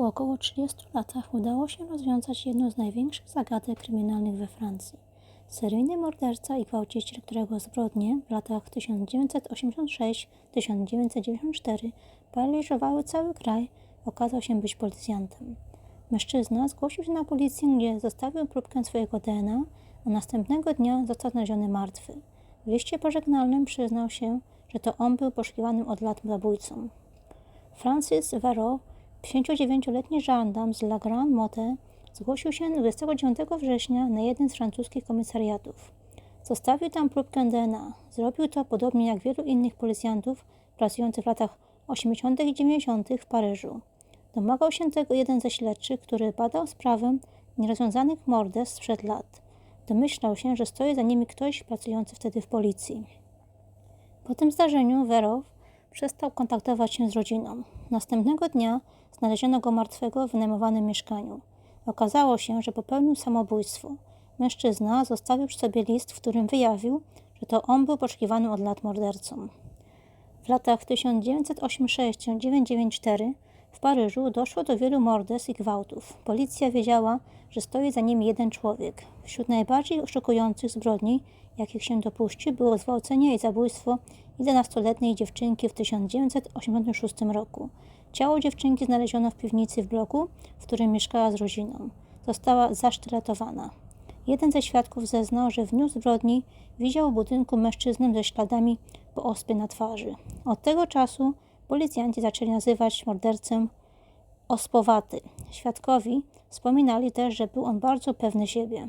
Po około 30 latach udało się rozwiązać jedną z największych zagadek kryminalnych we Francji. Seryjny morderca i gwałciciel, którego zbrodnie w latach 1986-1994 paraliżowały cały kraj, okazał się być policjantem. Mężczyzna zgłosił się na policję, gdzie zostawił próbkę swojego DNA, a następnego dnia został znaleziony martwy. W liście pożegnalnym przyznał się, że to on był poszukiwanym od lat zabójcą. Francis Vero, 59-letni żandam z La Grande Motte, zgłosił się 29 września na jeden z francuskich komisariatów. Zostawił tam próbkę DNA. Zrobił to podobnie jak wielu innych policjantów pracujących w latach 80. i 90. w Paryżu. Domagał się tego jeden ze śledczych, który badał sprawę nierozwiązanych morderstw sprzed lat. Domyślał się, że stoi za nimi ktoś pracujący wtedy w policji. Po tym zdarzeniu Werow przestał kontaktować się z rodziną. Następnego dnia znaleziono go martwego w wynajmowanym mieszkaniu. Okazało się, że popełnił samobójstwo. Mężczyzna zostawił przy sobie list, w którym wyjawił, że to on był poszukiwany od lat mordercą. W latach 1986-1994 w Paryżu doszło do wielu morderstw i gwałtów. Policja wiedziała, że stoi za nimi jeden człowiek. Wśród najbardziej szokujących zbrodni, jakich się dopuścił, było zgwałcenie i zabójstwo 11-letniej dziewczynki w 1986 roku. Ciało dziewczynki znaleziono w piwnicy w bloku, w którym mieszkała z rodziną. Została zasztyletowana. Jeden ze świadków zeznał, że w dniu zbrodni widział w budynku mężczyznę ze śladami po ospie na twarzy. Od tego czasu policjanci zaczęli nazywać mordercę ospowaty. Świadkowi wspominali też, że był on bardzo pewny siebie.